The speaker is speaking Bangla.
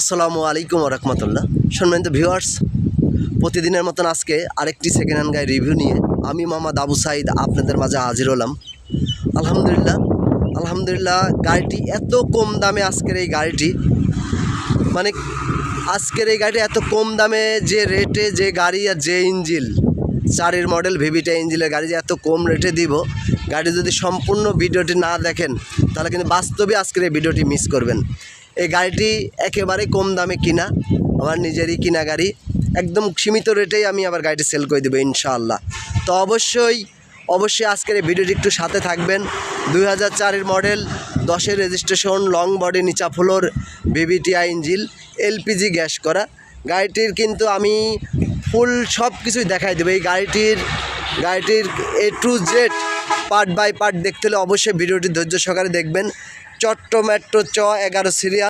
আসসালামু আলাইকুম রহমতুল্লাহ। সম্মানিত ভিউয়ার্স, প্রতিদিনের মতন আজকে আরেকটি সেকেন্ড হ্যান্ড গাড়ি রিভিউ নিয়ে আমি মোহাম্মদ আবু সাইদ আপনাদের মাঝে হাজির হলাম। আলহামদুলিল্লাহ আলহামদুলিল্লাহ গাড়িটি এত কম দামে আজকের এই গাড়িটি মানে আজকের এই গাড়িটি এত কম দামে যে রেটে যে গাড়ি আর যে ইঞ্জিল চারের মডেল ভিভিটা ইঞ্জিলের গাড়ি যে এত কম রেটে দিব, গাড়ি যদি সম্পূর্ণ ভিডিওটি না দেখেন, তাহলে কিন্তু বাস্তবে আজকের এই ভিডিওটি মিস করবেন। এই গাড়িটি একেবারে কম দামে কিনা, আমার নিজেরই কিনা গাড়ি, একদম সীমিত রেটেই আমি আবার গাড়িটি সেল করে দেবো ইনশাআল্লাহ। তো অবশ্যই অবশ্যই আজকের এই ভিডিওটি একটু সাথে থাকবেন। দুই হাজার চারের মডেল, দশের রেজিস্ট্রেশন লং বডি নিচা floor VVTI engine LPG gas করা। গাড়িটির কিন্তু আমি ফুল সব কিছুই দেখাই দেবো। এই গাড়িটির গাড়িটির A to Z part by part দেখতে হলে অবশ্যই ভিডিওটি ধৈর্য সহকারে দেখবেন। চট্ট মেট্রো চ এগারো সিরিয়াল।